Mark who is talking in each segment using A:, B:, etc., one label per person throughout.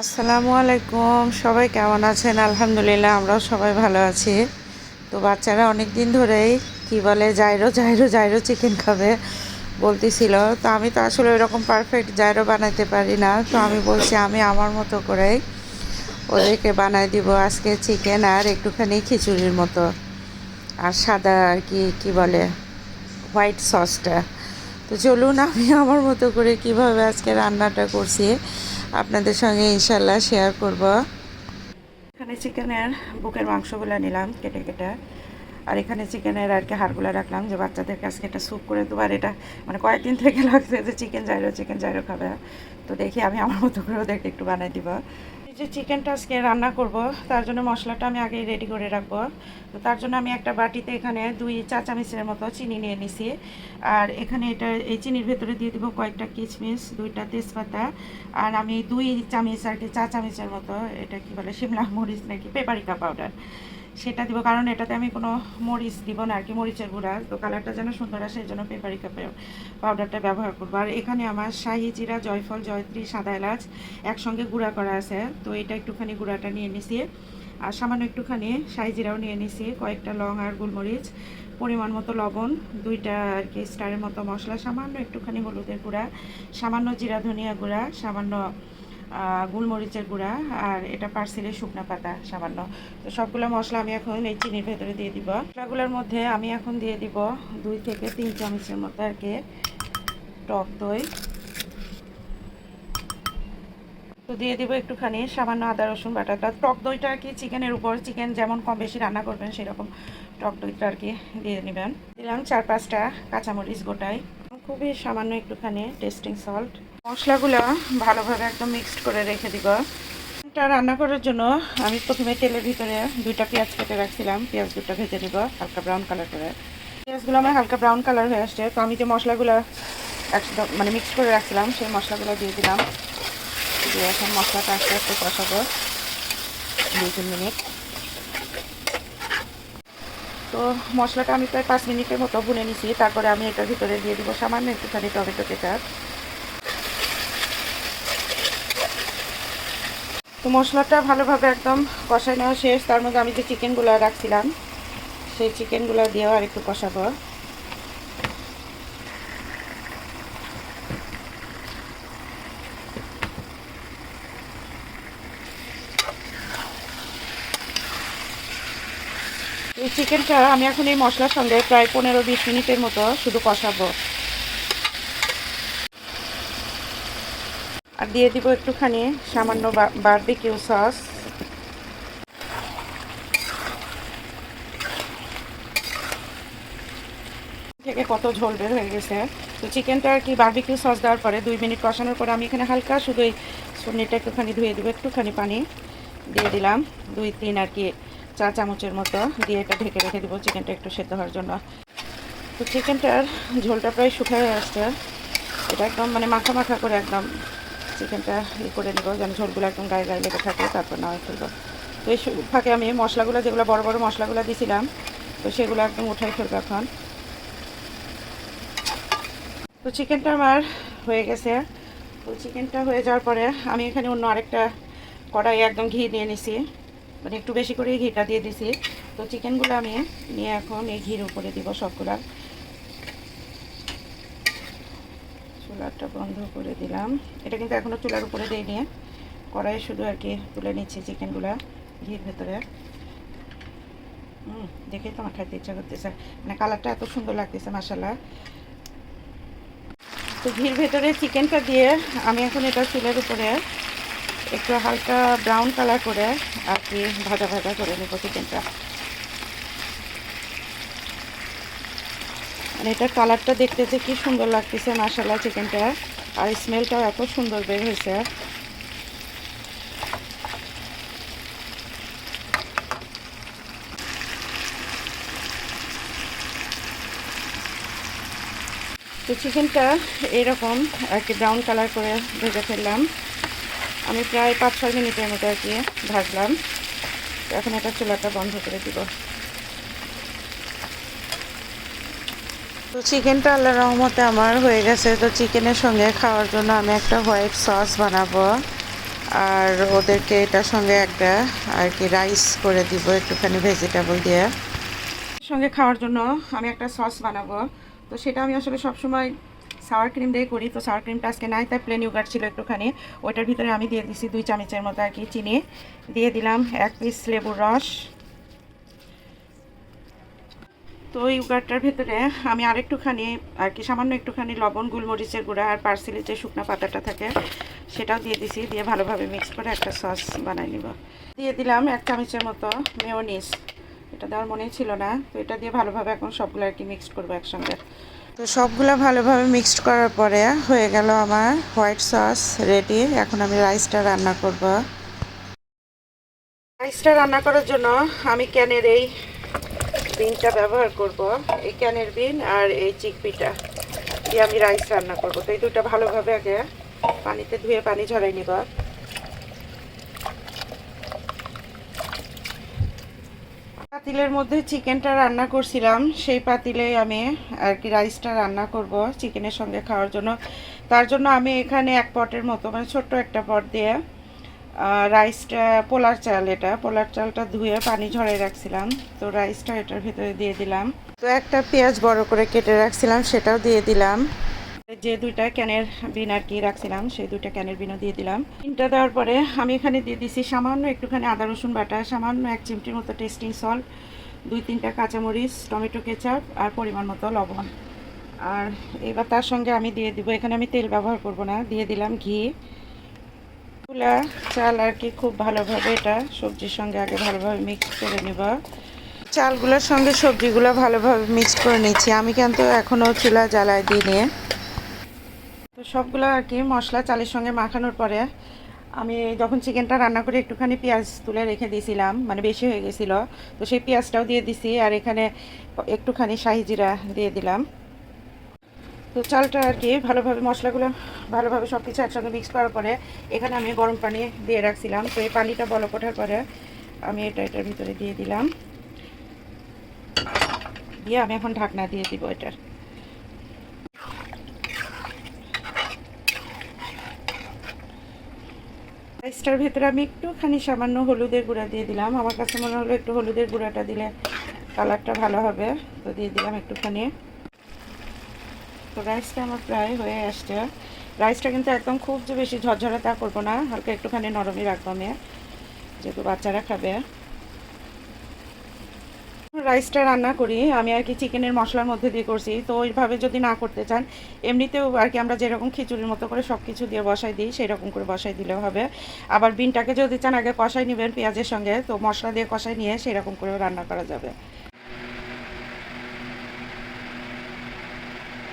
A: আসসালামু আলাইকুম। সবাই কেমন আছেন? আলহামদুলিল্লাহ, আমরাও সবাই ভালো আছি। তো বাচ্চারা অনেক দিন ধরেই, কি বলে, জাইরো জাইরো জাইরো চিকেন খাবে বলতেছিল। তো আমি তো আসলে ওইরকম পারফেক্ট জাইরো বানাইতে পারি না। তো আমি বলছি, আমি আমার মতো করেই ওদেরকে বানাই দিব আজকে চিকেন আর একটুখানি খিচুড়ির মতো। আর সাদা আর কি কি বলে হোয়াইট সসটা তো চলুন, আমি আমার মতো করে কীভাবে আজকে রান্নাটা করছি। আপনাদের সঙ্গে ইনশাল্লাহ শেয়ার করব। এখানে চিকেনের বুকের মাংসগুলো নিলাম কেটে কেটে। আর এখানে চিকেনের আর কি হাড়গুলো রাখলাম যে বাচ্চাদের কাছে এটা স্যুপ করে দেবো। আর এটা মানে কয়েকদিন থেকে লাগছে যে চিকেন জাইরো চিকেন জাইরো খাবে। তো দেখি আমি আমার মতো করে ওদেরকে একটু বানাই দিব। যে চিকেনটা আজকে রান্না করব, তার জন্য মশলাটা আমি আগেই রেডি করে রাখব। তার জন্য আমি একটা বাটিতে এখানে দুই চা চামচের মতো চিনি নিয়ে নিছি। আর এখানে এটা, এই চিনির ভেতরে দিয়ে দিব কয়েকটা কিচমিচ দুইটা তেজপাতা, আর আমি দুই চামচ আর কি চা চামচের মতো, এটা কি বলে শিমলা মরিচ নাকি, পেপারিকা পাউডার। সেটা দিব, কারণ এটাতে আমি কোনো মরিচ দিব না আর কি মরিচের গুঁড়া। তো কালারটা যেন সুন্দর আসে, এই জন্য পেপারিকা পাউডারটা ব্যবহার করব। আর এখানে আমার শাহি জিরা, জয়ফল, জয়ত্রী, সাদা এলাচ একসঙ্গে গুঁড়া করা আছে। তো এটা একটুখানি গুঁড়াটা নিয়ে নিছি। আর সামান্য একটুখানি শাহি জিরাও নিয়ে নিছি, কয়েকটা লং আর গোলমরিচ, পরিমাণ মতো লবণ, দুইটা আর কি স্টারের মতো মশলা, সামান্য একটুখানি হলুদের গুঁড়া, সামান্য জিরা ধনিয়া গুঁড়া, সামান্য গোলমরিচের গুঁড়া আর এটা পার্সেলের শুকনো পাতা সামান্য। তো সবগুলো মশলা আমি এখন এই চিনির ভেতরে দিয়ে দিব। মশলাগুলোর মধ্যে আমি এখন দিয়ে দিব দুই থেকে তিন চামচের মতো আর কি টক দই। তো দিয়ে দিব একটুখানি সামান্য আদা, রসুন বাটাটা টক দইটা আর কি চিকেনের উপর, চিকেন যেমন কম বেশি রান্না করবেন, সেরকম টক দইটা আর কি দিয়ে নেবেন। দিলাম চার পাঁচটা কাঁচামরিচ গোটাই। খুবই সামান্য একটুখানি টেস্টিং সল্ট মশলাগুলো ভালোভাবে একদম মিক্সড করে রেখে দিব। এটা রান্না করার জন্য আমি প্রথমে তেলের ভিতরে দুইটা পেঁয়াজ কেটে রাখছিলাম। পেঁয়াজ দুটো ভেজে নিব, হালকা ব্রাউন কালার করে। পেঁয়াজগুলো আমার হালকা ব্রাউন কালার হয়ে আসছে, তো আমি যে মশলাগুলো একদম মানে মিক্স করে রাখছিলাম, সেই মশলাগুলো দিয়ে দিলাম। দিয়ে এখন মশলাটা আস্তে আস্তে কষাবো। দুই তিন মিনিট। তো মশলাটা আমি প্রায় পাঁচ মিনিটের মতো ভুনে নিছি। তারপরে আমি এটার ভিতরে দিয়ে দিব সামান্য একটুখানি টমেটো কেচাপ। তো মশলাটা ভালোভাবে একদম কষাই নেওয়া শেষ। তার মধ্যে আমি যে চিকেনগুলো রাখছিলাম, সেই চিকেনগুলো দিয়েও আর একটু কষাবো। এই চিকেনটা আমি এখন এই মশলার সঙ্গে প্রায় পনেরো বিশ মিনিটের মতো শুধু কষাবো। আর দিয়ে দিব একটুখানি সামান্য বারবিকিউ সস। থেকে কত ঝোল বের হয়ে গেছে। তো চিকেনটা আর কি বারবিকিউ সস দেওয়ার পরে দুই মিনিট কষানোর পরে আমি এখানে হালকা শুধু এই সন্নিটা একটুখানি ধুয়ে দেবো, একটুখানি পানি দিয়ে দিলাম। দুই, তিন আর কি চা চামচের মতো দিয়ে এটা ঢেকে রেখে দেবো চিকেনটা একটু সেদ্ধ হওয়ার জন্য। তো চিকেনটার ঝোলটা প্রায় শুকিয়ে আসছে। এটা একদম মানে মাখা মাখা করে একদম চিকেনটা ই করে নেব, যেন ঝোলগুলো একদম গায়ে গায়ে লেগে থাকে, তারপর নামাই ফেলব। তো এই ফাঁকে আমি মশলাগুলো, যেগুলো বড় বড় মশলাগুলো দিয়েছিলাম তো সেগুলো একদম উঠাই ফেলব এখন। তো চিকেনটা আমার হয়ে গেছে। তো চিকেনটা হয়ে যাওয়ার পরে আমি এখানে অন্য আরেকটা কড়াই একদম ঘি নিয়ে নিছি। মানে একটু বেশি করে ঘিটা দিয়ে দিছি। তো চিকেনগুলো আমি নিয়ে এখন এই ঘির উপরে দিব সবগুলা। চুলাটা বন্ধ করে দিলাম। এটা কিন্তু এখনও চুলার উপরে দিয়ে নিয়ে কড়াইয়ে শুধু আর কি তুলে নিচ্ছি চিকেনগুলো ঘির ভেতরে। হুম দেখেই তো আমার খাইতে ইচ্ছা করতেছে। মানে কালারটা এত সুন্দর লাগতেছে মাসাল্লাহ তো ঘির ভেতরে চিকেনটা দিয়ে আমি এখন এটা চুলের উপরে একটু হালকা ব্রাউন কালার করে কি ভাজা ভাজা করে নেব চিকেনটা। মানে এটার কালারটা দেখতে যে কি সুন্দর লাগতেছে মাসালা চিকেনটা। আর স্মেলটাও এত সুন্দর বের হয়েছে। তো চিকেনটা এরকম আর কি ব্রাউন কালার করে ভেজে ফেললাম। আমি প্রায় পাঁচ ছয় মিনিটের মতো আর কি ভাজলাম। তো এখন এটা চুলাটা বন্ধ করে দিব। তো চিকেনটা আল্লাহ রহমতে আমার হয়ে গেছে। তো চিকেনের সঙ্গে খাওয়ার জন্য আমি একটা হোয়াইট সস বানাবো। আর ওদেরকে এটার সঙ্গে একটা আর কি রাইস করে দিব একটুখানি ভেজিটেবল দিয়ে। সঙ্গে খাওয়ার জন্য আমি একটা সস বানাবো। তো সেটা আমি আসলে সবসময় সাওয়ার ক্রিম দিয়ে করি, তো সাওয়ার ক্রিমটা আজকে নাই, তাই প্লেন ইউগার ছিল একটুখানি। ওইটার ভিতরে আমি দিয়ে দিছি দুই চামচের মতো আর কি চিনি। দিয়ে দিলাম এক পিস লেবুর রস। তো ওই ইউগারটার ভেতরে আমি আরেকটুখানি আর কি, সামান্য একটুখানি লবণ, গুলমরিচের গুঁড়া আর পার্সেলের যে শুকনো পাতাটা থাকে, সেটাও দিয়ে দিছি। দিয়ে ভালোভাবে মিক্স করে একটা সস বানাই নিব। দিয়ে দিলাম এক চামচের মতো মেয়োনিস এটা দেওয়ার মনেই ছিল না। তো এটা দিয়ে ভালোভাবে এখন সবগুলো আর কি মিক্সড করব একসঙ্গে। তো সবগুলো ভালোভাবে মিক্সড করার পরে হয়ে গেল আমার হোয়াইট সস রেডি এখন আমি রাইসটা রান্না করব। রাইসটা রান্না করার জন্য আমি ক্যানের এই বিনটা ব্যবহার করব। এই ক্যানের বিন আর এই চিকপিটা দিয়ে আমি রাইস রান্না করব। তো এই দুটো ভালোভাবে আগে পানিতে ধুয়ে পানি ঝরাই নিব। পাতিলের মধ্যে চিকেনটা রান্না করছিলাম। সেই পাতিলে আমি আর কি রাইসটা রান্না করব চিকেনের সঙ্গে খাওয়ার জন্য। তার জন্য আমি এখানে এক পটের মতো মানে ছোট্ট একটা পট দিয়ে রাইসটা, পোলার চাল এটা। পোলার চালটা ধুয়ে পানি ঝরাই রাখছিলাম। তো রাইসটা এটার ভিতরে দিয়ে দিলাম। তো একটা পেঁয়াজ বড় করে কেটে রাখছিলাম, সেটাও দিয়ে দিলাম। যে দুইটা ক্যানের বিন আর কি রাখছিলাম, সেই দুইটা ক্যানের বিনও দিয়ে দিলাম। বিনটা দেওয়ার পরে আমি এখানে দিয়ে দিছি সামান্য একটুখানি আদা, রসুন বাটা, সামান্য এক চিমটির মতো টেস্টিং সল্ট দুই তিনটা কাঁচামরিচ, টমেটো কেচাপ আর পরিমাণ মতো লবণ। আর এবার তার সঙ্গে আমি দিয়ে দিব, এখানে আমি তেল ব্যবহার করব না, দিয়ে দিলাম ঘি। তুলা চাল আর কি খুব ভালোভাবে এটা সবজির সঙ্গে আগে ভালোভাবে মিক্স করে নেব। চালগুলোর সঙ্গে সবজিগুলো ভালোভাবে মিক্স করে নিচ্ছি আমি কিন্তু এখনও চুলা জ্বালায় দিইনি। তো সবগুলো আর কি মশলা চালের সঙ্গে মাখানোর পরে আমি যখন চিকেনটা রান্না করে একটুখানি পেঁয়াজ তুলে রেখে দিয়েছিলাম মানে বেশি হয়ে গেছিল, তো সেই পেঁয়াজটাও দিয়ে দিছি আর এখানে একটুখানি শাহি জিরা দিয়ে দিলাম। তো চালটা আর কি ভালোভাবে মশলাগুলো ভালোভাবে সব কিছু একসঙ্গে মিক্স করার পরে এখানে আমি গরম পানি দিয়ে রাখছিলাম। তো এই পানিটা বলক ওঠার পরে আমি এটা এটার ভিতরে দিয়ে দিলাম। দিয়ে আমি এখন ঢাকনা দিয়ে দিব এটার। রাইসটার ভেতরে আমি একটুখানি সামান্য হলুদের গুঁড়া দিয়ে দিলাম। আমার কাছে মনে হলো একটু হলুদের গুঁড়াটা দিলে কালারটা ভালো হবে, তো দিয়ে দিলাম একটুখানি। তো রাইসটা আমার প্রায় হয়ে আসছে। রাইসটা কিন্তু একদম খুব যে বেশি ঝরঝরে তা করব না, হালকা একটুখানি নরমই রাখব আমি, যেহেতু বাচ্চারা খাবে। রাইসটা রান্না করি আমি আর কি চিকেনের মশলার মধ্যে দিয়ে করছি। তো ওইভাবে যদি না করতে চান এমনিতেও আর কি আমরা যেরকম খিচুড়ির মতো করে সব কিছু দিয়ে বসাই দিই সেই রকম করে বসাই দিলেও হবে। আবার বিনটাকে যদি চান আগে কষাই নেবেন পেঁয়াজের সঙ্গে তো মশলা দিয়ে কষাই নিয়ে সেই রকম করেও রান্না করা যাবে।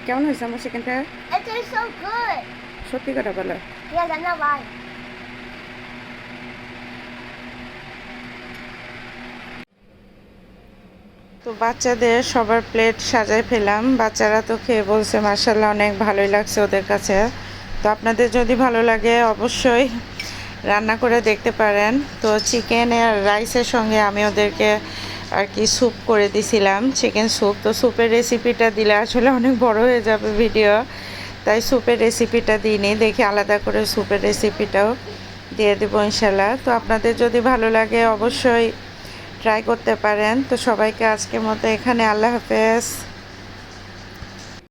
A: কেমন হয়েছে আমার চিকেনটা. সত্যি কথা বলো। তো বাচ্চাদের সবার প্লেট সাজায় ফেলাম। বাচ্চারা তো খেয়ে বলছে মার্শাল্লাহ অনেক ভালোই লাগছে ওদের কাছে। তো আপনাদের যদি ভালো লাগে, অবশ্যই রান্না করে দেখতে পারেন। তো চিকেন আর রাইসের সঙ্গে আমি ওদেরকে আর কি স্যুপ করে দিছিলাম চিকেন স্যুপ তো স্যুপের রেসিপিটা দিলে আসলে অনেক বড় হয়ে যাবে ভিডিও তাই স্যুপের রেসিপিটা দিইনি। দেখি আলাদা করে স্যুপের রেসিপিটাও দিয়ে দেবো ইনশাল্লাহ তো আপনাদের যদি ভালো লাগে, অবশ্যই ট্রাই করতে পারেন। তো সবাইকে আজকের মতো এখানে আল্লাহ হাফেজ।